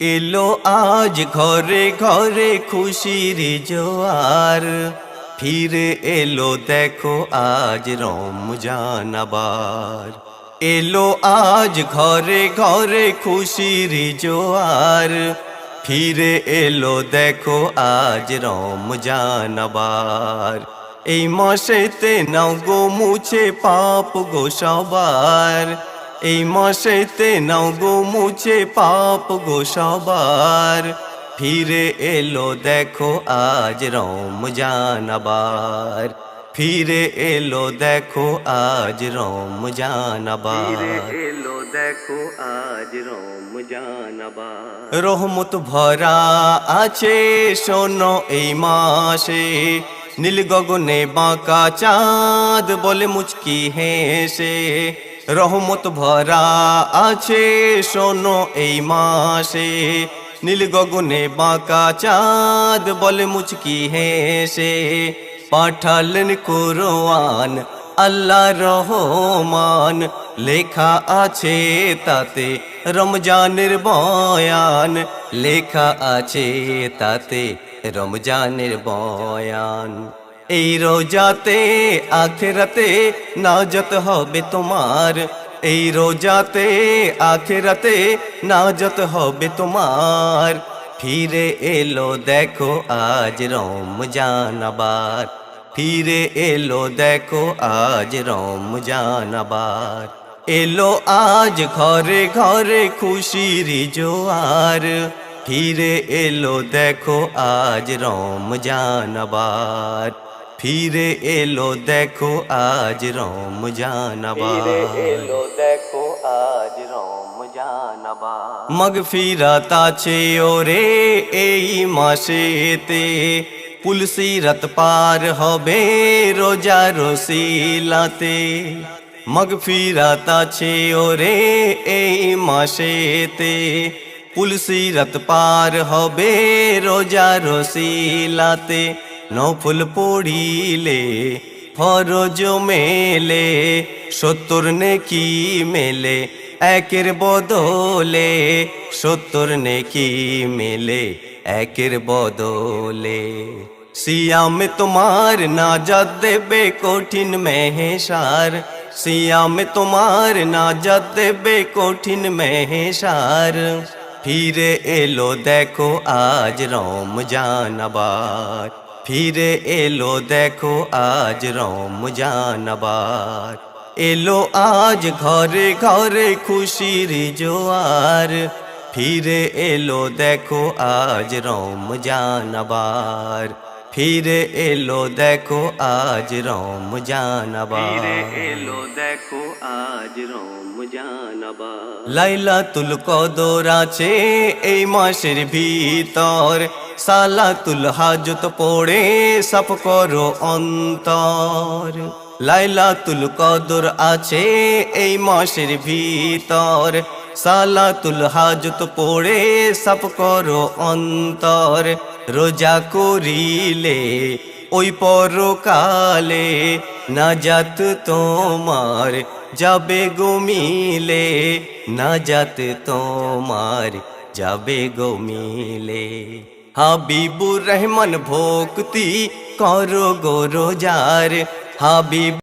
এলো আজ ঘরে ঘরে খুশির জোয়ার। ফিরে এলো দেখো আজ রমজান আবার। এলো আজ ঘরে ঘরে খুশির জোয়ার। ফিরে এলো দেখো আজ রমজান আবার। এই মাসেতে নাও গো মুছে পাপ গো সবার। এই মাসেতে নাও গো মুছে পাপ গো সবার। ফিরে এলো দেখো আজ রমজান আবার। ফিরে এলো দেখো আজ রমজান আবার। এলো দেখো আজ রমজান আবার। রহমত ভরা আছে শোনো এই মাসে। নীল গগনে বাঁকা চাঁদ বলে মুচকি হেসে, রহমত ভরা আছে শোনো এই মাসে। নীল গগনে বাঁকা চাঁদ বলে মুচকি হেসে, পাঠালেন কোরআন আল্লাহ রহমান। লেখা আছে তাতে রমজানের বয়ান, লেখা আছে তাতে রমজানের বয়ান। এই রোজাতে, আখেরাতে নাজত হবে তোমার। এই রোজাতে, আখেরাতে নাজত হবে তোমার। ফিরে এলো, দেখো আজ রমজান আবার। ফিরে এলো, দেখো আজ রমজান আবার। এলো আজ ঘরে ঘরে খুশির জোয়ার। ফিরে এলো দেখো আজ রমজান আবার। ফিরে এলো দেখো আজ রমজান আবার। এলো দেখো আজ রমজান আবার। মগফিরাত আছে ওরে এই মাসেতে। পুলসিরত পার হবে রোজা রসিলাতে মগফিরাত আছে ওরে এই মাসেতে। পুলসিরত পার হবে রোজা রসিলাতে। নফল পড়িলে ফরজ মেলে, সত্তর নেকি মেলে, একের বদলে সত্তর নেকি মেলে, একের বদলে। সিয়ামে তোমার নাজাত দেবে কঠিন মেহেশার সিয়ামে তোমার নাজাত দেবে কঠিন মেহেশার ফিরে এলো দেখো আজ রমজান আবার। ফিরে এলো দেখো আজ রমজান আবার। এলো আজ ঘরে ঘরে খুশির জোয়ার। ফিরে এলো দেখো আজ রমজান আবার। ফিরে এলো দেখো আজ রমজান আবার এলো দেখো আজ রমজান আবার লাইলা তুল কদর আছে এই মাসের ভিতর সালা তুল হাজত পড়ে সপ করো অন্তর লাইলা তুল কদর আছে এই মাসের ভিতর সালাতুল হাজত পড়ে সব করো অন্তর রোজা করিলে, ওই পরকালে নাজাত তোমার, যাবে গমিলে নাজাত তোমার, যাবে গমিলে হাবিবুর রহমান ভক্তি করো গো রোজার, হাবিব